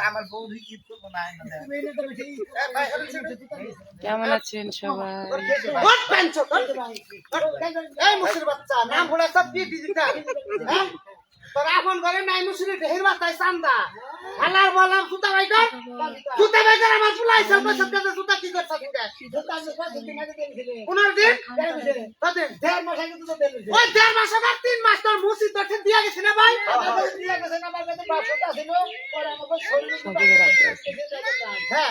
আমার বউ ঈদ করব না কেমন আছেন সবাই? এই মুসির বাচ্চা নাম ভোলা সব দিয়ে হ্যাঁ? তোর আপন ঘরে নাই মুসিরি ঢের বাতাই চান্দা। হালার বলার সুতা ভাই কর সুতা ভাই কর আমার ফুলাই সব সব কাছে সুতা কি করছ পনেরো দিন? কদিন ওই দেড় মাস আবার তিন মাস তোর মুসি তোর ঠিক দিয়া গেছে না ভাই? হ্যাঁ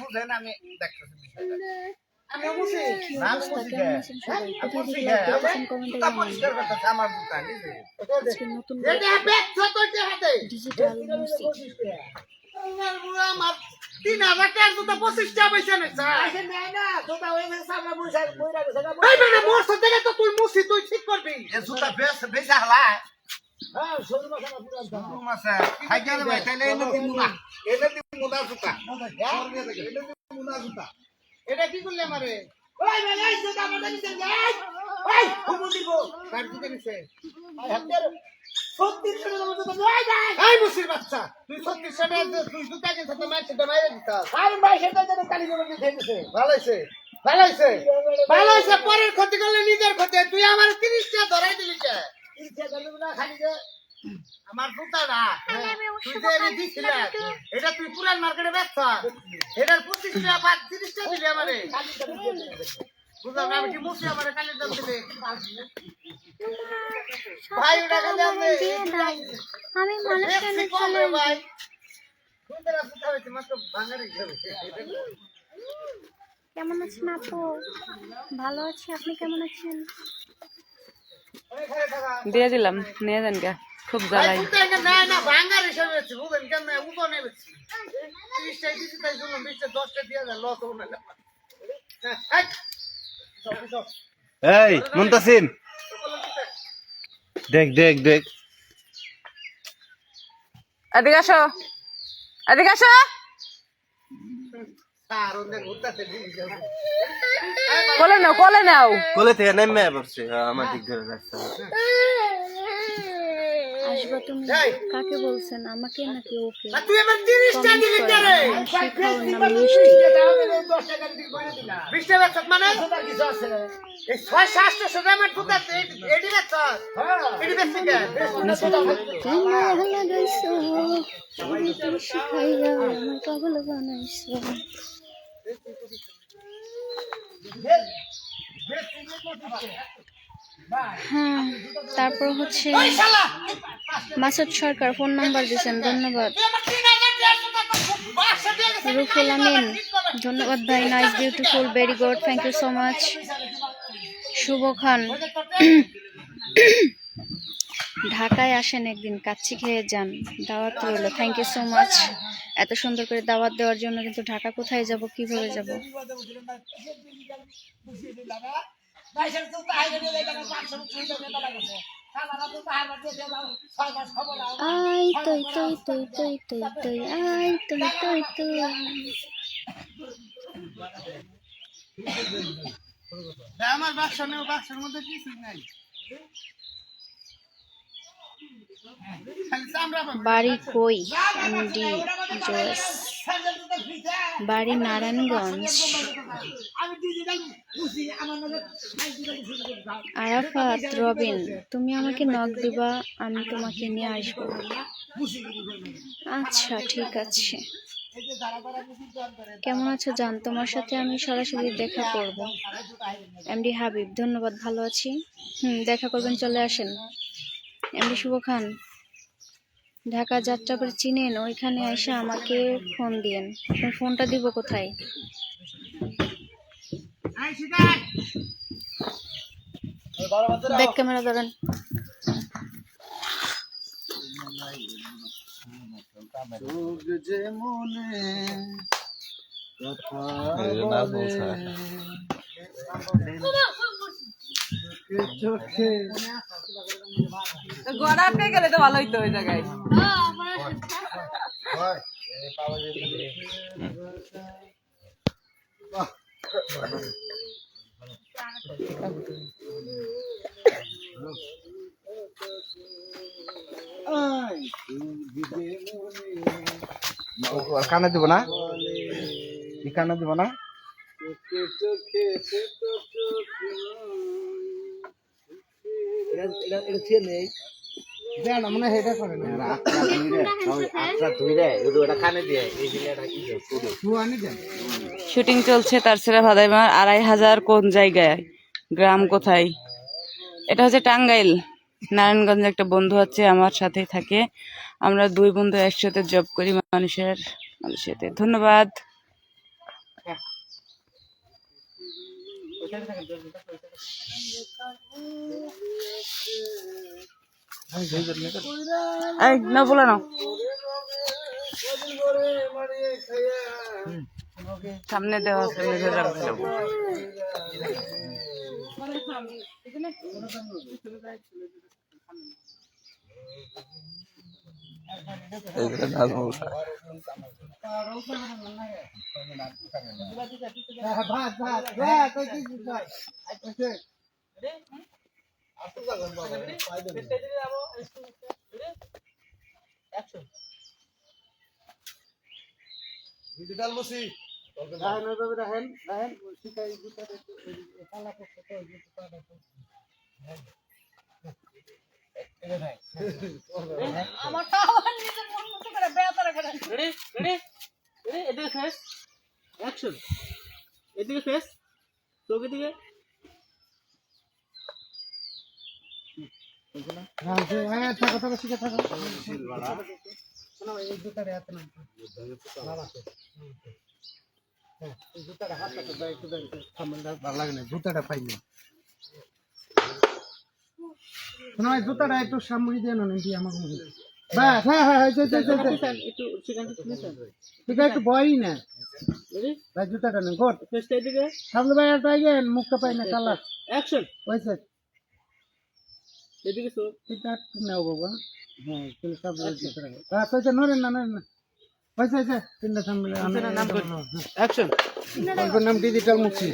বুঝেন, আমি দেখতেছি মুসি মুসি ডিজিটাল তিন হাজার টাকার জুতা পয়সা মোর থেকে তো তুই মুসি তুই ঠিক করবি। জুতা বেশ বেশ হালা। মুনা। মুনা মুনা জুতা। এটা কি করলে আমারে? ওই ভাই এই আমাদের নিচে যাই। ওই হুমু দিব। কার জুতা নিচে এই মুসির বাচ্চা তুই সত্যি সেটা তুই জুতা কিনছ তো মাইছে তো মাইরে দিতা ভালো হইছে ভালো হইছে ভালো হইছে পরের ক্ষতি করলে নিজের ক্ষতি তুই আমার তিরিশটা ধরাই দিলি কে? আমার জুতা না। তুই যে এনে দিছিলি এটা তুই পুরান মার্কেটে বেচছ। এটার পঁচিশ টাকা পাঁচ তিরিশ টাকা দিলি আমারে। বুঝলাম না আমি কি মুসি আমারে কালির দাম দিলে? ভাই ওটা কালে আমি আমি মানুষকে দেখছি কম ভাই। সুন্দর জুতা হয়েছে মাত্র ভাঙারে কেমন আছেন আপু? ভালো আছি আপনি কেমন আছেন? দিয়ে দিলাম নিয়ে যান গা। খুব জ্বালাই হ্যাঁ, এই, মুন্তাসিম দেখ দেখ দেখ। এদিকে আসো এদিকে আসো। কোলে নাও কোলে নাও। কোলে থেকে নেমে পড়ছে হ্যাঁ, আমার দিক ধরে রাস্তা। আসবা তুমি? কাকে বলছেন? আমাকে নাকি ওকে? আমার তিরিশটা দিলি কে হ্যাঁ তারপর হচ্ছে মাসুদ সরকার ফোন নাম্বার দিয়েছেন ধন্যবাদ। রুফুল আমিন ধন্যবাদ ভাই nice beautiful very good thank you so much Shuvo Khan. ঢাকায় আসেন একদিন কাচ্চি খেয়ে যান দাওয়াত রইল থ্যাংক ইউ সো মাচ এত সুন্দর করে দাওয়াত দেওয়ার জন্য কিন্তু ঢাকা কোথায় যাব কীভাবে যাব? আই তৈ আই আমার বাক্স নেই বাক্সের মধ্যে কিছুই নাই। বাড়ি কই? এমডি জোস। বাড়ি নারায়ণগঞ্জ। আরাফাত রবিন তুমি আমাকে নক দিবা আমি তোমাকে নিয়ে আসব। আচ্ছা ঠিক আছে। কেমন আছো জান? তোমার সাথে আমি সরাসরি দেখা করব। এমডি হাবিব ধন্যবাদ ভালো আছি। হুম দেখা করবেন চলে আসেন। এমডি শুভ খান ঢাকা যাত্রা করে চিনেন ওইখানে এসে আমাকে ফোন দিয়েন। ফোনটা দিব কোথায়? ব্যাক ক্যামেরা ধরেন যে মনে কথা চোখে গড়া পেয়ে গেলে তো ভালো হইতো ওই জায়গায়। কানে দিব না? কি কানে দিব না? শুটিং চলছে তার ছেলে ভাদাইমার আড়াই হাজার কোন জায়গায়? গ্রাম কোথায়? এটা হচ্ছে টাঙ্গাইল। নারায়ণগঞ্জে একটা বন্ধু আছে, আমার সাথেই থাকে। আমরা দুই বন্ধু একসাথে জব করি মানুষের মানুষের ধন্যবাদ। না, বলে নাও। সামনে দেওয়া মেঝে রাখতে যাব ভাত ভাত ভাত ওই কি ভাত রাহেন ওইভাবে রাহেন রাহেন শিখাই জুতাটা একটু কালা পক্ষ তো জুতাটা তো অ্যাকশন এদিকে ফেস চোখের দিকে হ্যাঁ হ্যাঁ থাকো থাকো শিখে থাকো শোনো, এই জুতাটা হাতে নাও। বাবা। হ্যাঁ, এই জুতাটা হাতে তো দাও, জুতাটা পাইনি শোনো, জুতাটা একটু সামনে দিয়ে নেন দিয়ে আমাকে বাস হ্যাঁ। হ্যাঁ হ্যাঁ, ঠিক একটু না। ভাই জুতাটা নেন গোট সামনে ভাই আর পাইগেন মুখটা পাই না কালার। অ্যাকশন। এদিকে নেও বাবা। হ্যাঁ সব জুতাটা আচ্ছা আচ্ছা না নরেন না। হয়েছে হয়েছে তিনটা সামনে নাম অ্যাকশন গল্পের নাম ডিজিটাল মুক্তি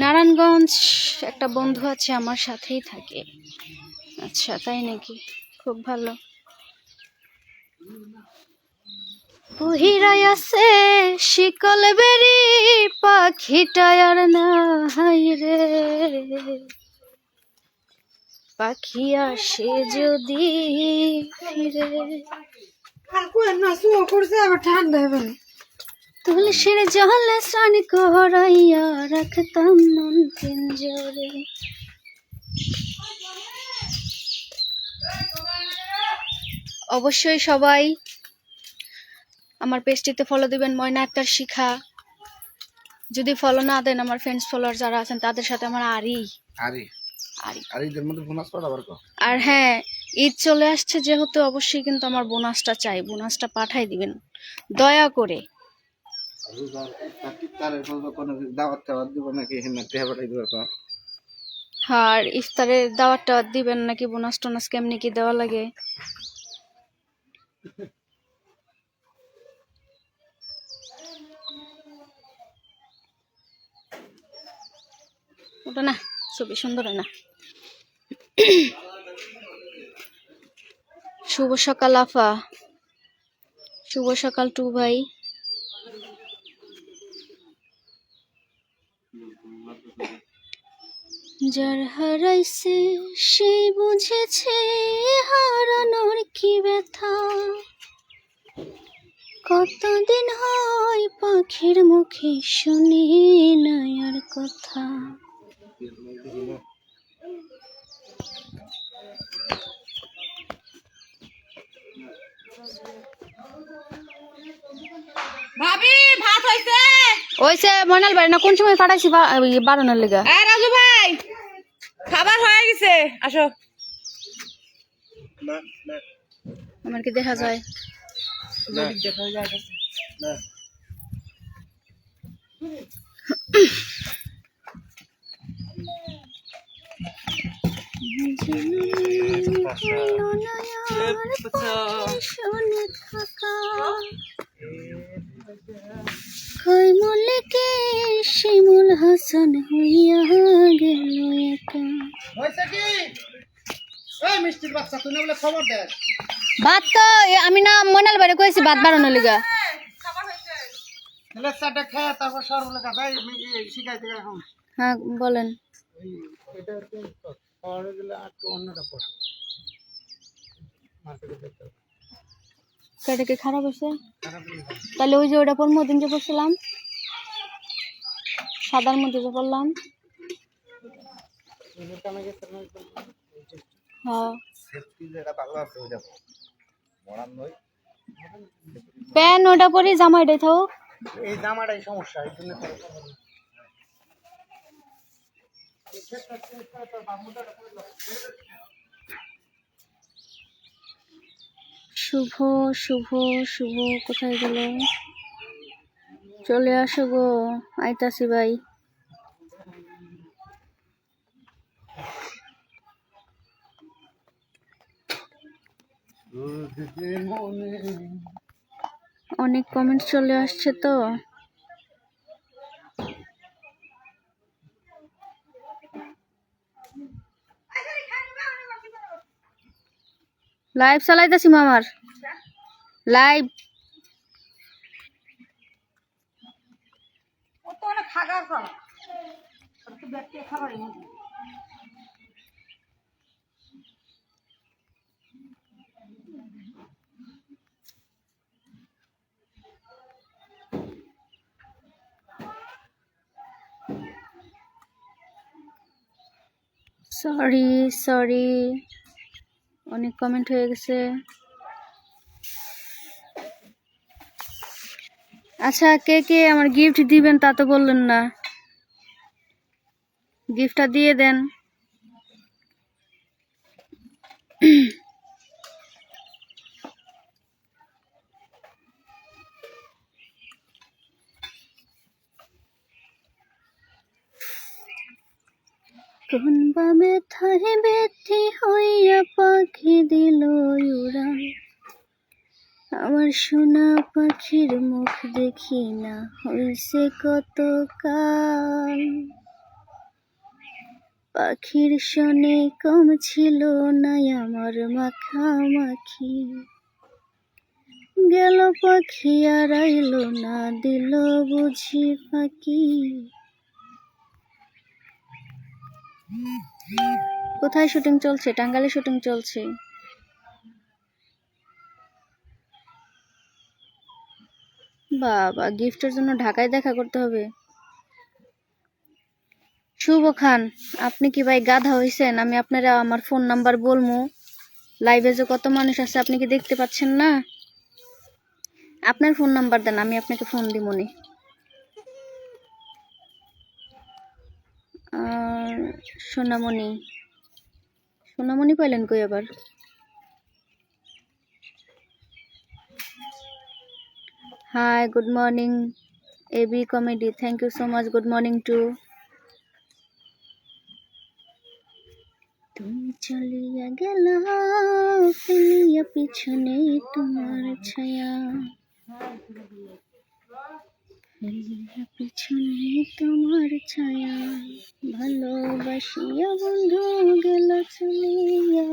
নারায়ণগঞ্জ একটা বন্ধু আছে আমার সাথেই থাকে। আচ্ছা তাই নাকি? খুব ভালো। পহিরাই আছে শিকল বেরি পাখিটায় আর না হাই রে। পাখি আসে যদি ফিরে। তুলসীর জলে স্নান করাইয়া রাখতাম মন পিঞ্জরে। অবশ্যই সবাই আমার পেজটিতে ফলো দিবেন ময়না আক্তার শিখা। যদি ফলো না দেন আমার ফ্রেন্ডস ফলোয়ার যারা আছেন তাদের সাথে আমার আরই আরে? আরে। আর হ্যাঁ ঈদ চলে আসছে যেহেতু অবশ্যই কিন্তু আমার বোনাসটা চাই। বোনাসটা পাঠাই দিবেন। দয়া করে। তার কোনো দাওয়াত টাওয়াত আর দিবেন নাকি বোনাস টোনাস কেমনি কি দেওয়া লাগে? ওটা না, ছবি সুন্দর না। শুভ সকাল, আফা। শুভ সকাল টু ভাই। যার হারাইছে সেই বুঝেছে হারানোর কি ব্যথা। কতদিন হয় পাখির মুখে শুনি নাই আর কথা ভাবি ভাত হয়েছে ওইসে ময়নাল বাড়ি না কোন সময় পাঠাইছি বা- ইয়ে বারোনের রাজু ভাই খাবার হয়ে গেছে আসো। আমার কি দেখা যায়? শুনে থাকা কই মল্লিকে শিমুল হাসান হইয়া গেল একা। ভাত তো আমি না মনাল বাড়ি কইছি ভাত বাড়ানো লিগা। হ্যাঁ বলেন। খারাপ হয়েছে? তাহলে ওই যে ওটা পর মদিন যে পড়ছিলাম সাদার মধ্যে যে পড়লাম হ্যাঁ। প্যান ওটা পরি জামা এটাই থাক এই জামাটাই সমস্যা এই জন্য শুভ শুভ শুভ কোথায় গেল? চলে আসো গো আইতাসি ভাই। অনেক কমেন্ট চলে আসছে তো। লাইভ চালাইতেছি মামার। লাইভ সরি সরি অনেক কমেন্ট হয়ে গেছে। আচ্ছা কে কে আমার গিফট দিবেন তা তো বললেন না। গিফটটা দিয়ে দেন। কোন বামে ব্যথি হইয়া পাখি দিল উড়াল আমার সোনা পাখির মুখ দেখি না, হইছে কত কাল। পাখির শনে কম ছিল না আমার মাখামাখি। গেল পাখি আর না, দিল বুঝি পাখি। কোথায় শুটিং চলছে? টাঙ্গালে শুটিং চলছে। বাবা, গিফটের জন্য ঢাকায় দেখা করতে হবে। শুভ খান, আপনি কি ভাই গাধা হইছেন? আমি আপনারা আমার ফোন নাম্বার বলব লাইভে যে কত মানুষ আছে, আপনি কি দেখতে পাচ্ছেন না? আপনার ফোন নাম্বার দেন, আমি আপনাকে ফোন দিমনি। আর সোনামণি। সোনামণি পাইলেন কই আবার? Hi good morning AB comedy thank you so much good morning too তুমি চলিয়া গেলা পিছনে তোমার ছায়া পিছনে তোমার ছায়া ভালোবাসিয়া বন্ধু গেল চলিয়া।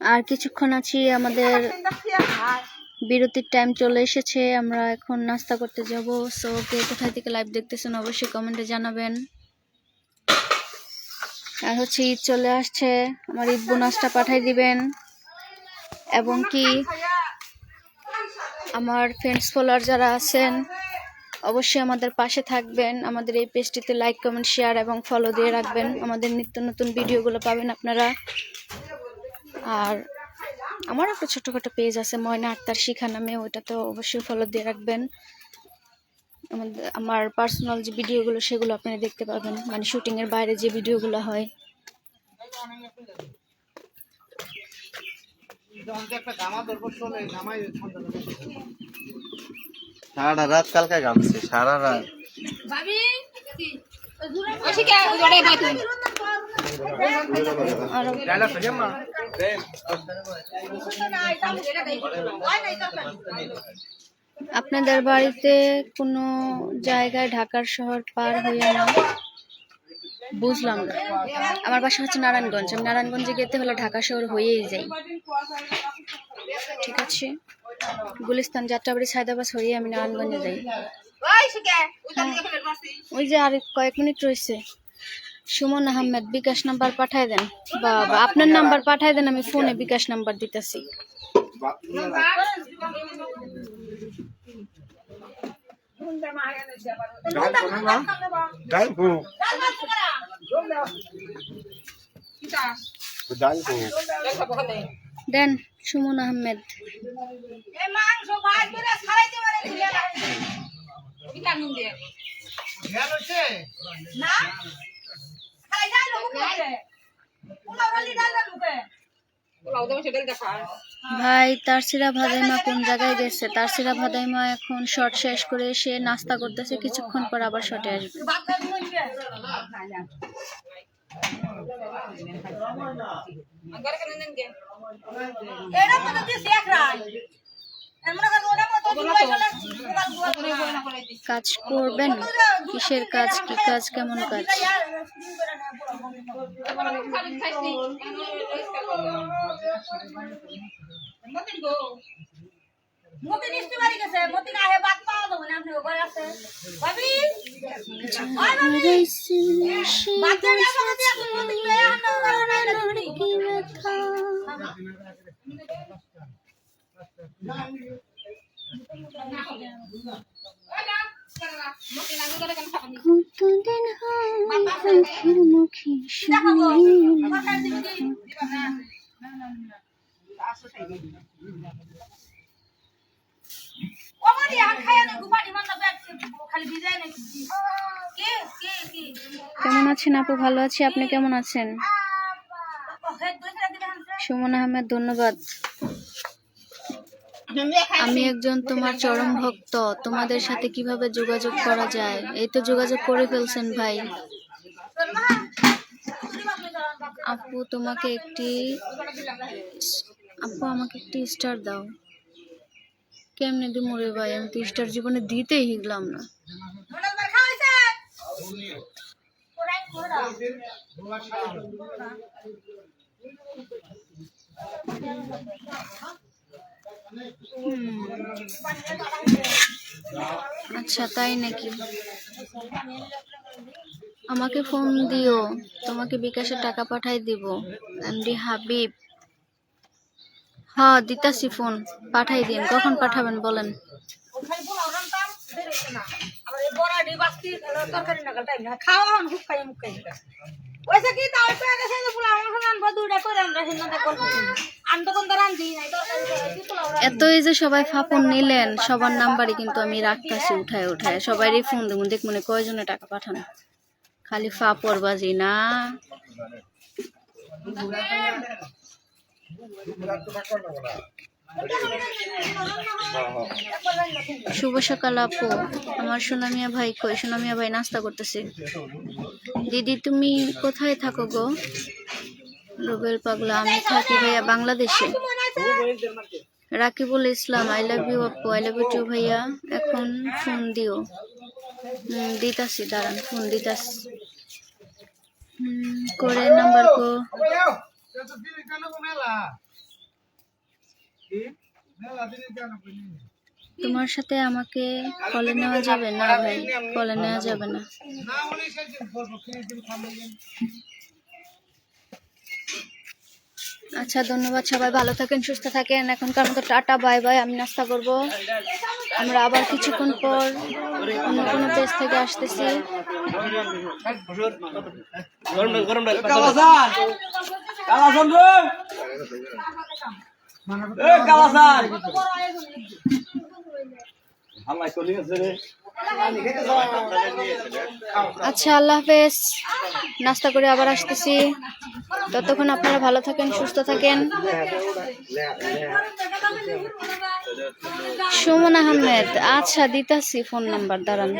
আর কিছুক্ষণ আছি আমাদের বিরতির টাইম চলে এসেছে, আমরা এখন নাস্তা করতে যাব। সো কে কোথায় থেকে লাইভ দেখতেছেন অবশ্যই কমেন্টে জানাবেন। আর হচ্ছে ঈদ চলে আসছে, আমার ঈদ বোনাসটা পাঠাই দিবেন। এবং কি আমার ফ্রেন্ডস ফলোয়ার যারা আছেন, অবশ্যই আমাদের পাশে থাকবেন। আমাদের এই পেজটিতে লাইক কমেন্ট শেয়ার এবং ফলো দিয়ে রাখবেন। আমাদের নিত্য নতুন ভিডিওগুলো পাবেন আপনারা। আর আমার একটা ছোটোখাটো পেজ আছে ময়না আক্তার শিখা নামে ওইটা তো অবশ্যই ফলো দিয়ে রাখবেন। আমাদের আমার পার্সোনাল যে ভিডিওগুলো সেগুলো আপনারা দেখতে পাবেন মানে শুটিংয়ের বাইরে যে ভিডিওগুলো হয়। সারা রাত কালকে গামছে সারা রাত। আপনাদের বাড়িতে কোনো জায়গায় ঢাকার শহর পার হয়ে না? বুঝলাম না। আমার বাসা হচ্ছে নারায়ণগঞ্জ। আমি নারায়ণগঞ্জে যেতে হলে ঢাকা শহর হয়েই যাই। ঠিক আছে? গুলিস্তান যাত্রাবাড়ি সায়দাবাস হয়ে আমি নারায়ণগঞ্জে যাই। ওই যে আর কয়েক মিনিট রয়েছে। সুমন আহমেদ, বিকাশ নাম্বার পাঠায় দেন। বাবা, আপনার নাম্বার পাঠায় দেন, আমি ফোনে বিকাশ নাম্বার দিতেছি। দেন, সুমন আহমেদ। হচ্ছে ভাই তারসিরা ভাদাইমা কোন জায়গায় গেছে? তারসিরা ভাদাইমা এখন শর্ট শেষ করে এসে নাস্তা করতেছে কিছুক্ষণ পর আবার শর্টে আসবে। কাজ করবেন কিসের কাজ? কি কাজ? কেমন কাজ? বাচ্চা যাব মতি এখন মতি লয়ে আনো না না কতদিন মুখে মান কেমন আছেন আপু? ভালো আছি। আপনি কেমন আছেন? সুমন আহমেদ ধন্যবাদ। আমি একজন তোমার চরম ভক্ত তোমাদের সাথে কীভাবে যোগাযোগ করা যায়? এই তো যোগাযোগ করে ফেলছেন ভাই। আপু তোমাকে একটি আপু আমাকে একটি স্টার দাও। কেমনে দি রে ভাই? আমি তো স্টার জীবনে দিতেই শিখলাম না। আচ্ছা তাই নাকি? আমাকে ফোন দিও। তোমাকে বিকাশে টাকা পাঠাই দিব। এমডি হাবিব। হ্যাঁ দিতাছি ফোন পাঠাই দিন। কখন পাঠাবেন বলেন? খাওয়া ওইসে কি তাও আনব দুইটা করে আমরা আমি তো কোন নাই এত এই যে সবাই ফাপন নিলেন সবার নাম্বারই কিন্তু আমি রাখতেছি উঠায় উঠায় সবারই ফোন দেবো। দেখ মনে কয়জনে টাকা পাঠান। খালি ফাপর বাজি না শুভ সকাল আপু। আমার সোনামিয়া ভাই কই? সোনামিয়া ভাই নাস্তা করতেছে। দিদি তুমি কোথায় থাকো গো? রুবেল পাগলা আমি থাকি ভাইয়া বাংলাদেশে। Rakibul Islam I love you আপু। আই লাভ ইউ টু ভাইয়া। এখন ফোন দিও। দিতাসি দাঁড়ান ফোন হুম, করে নাম্বার কো। তোমার সাথে আমাকে কলে নেওয়া যাবে না ভাই? কলে নেওয়া যাবে না। আচ্ছা ধন্যবাদ সবাই। ভালো থাকেন, সুস্থ থাকেন। এখনকার মতো টাটা, বাই বাই। আমি নাস্তা করব। আমরা আবার কিছুক্ষণ পর অন্য কোনো দেশ থেকে আসতেছি। কালাসান কালাসান আচ্ছা আল্লাহ হাফেজ। নাস্তা করে আবার আসতেছি। ততক্ষণ আপনারা ভালো থাকেন সুস্থ থাকেন। সুমন আহমেদ আচ্ছা দিতাছি ফোন নাম্বার দাঁড়ান।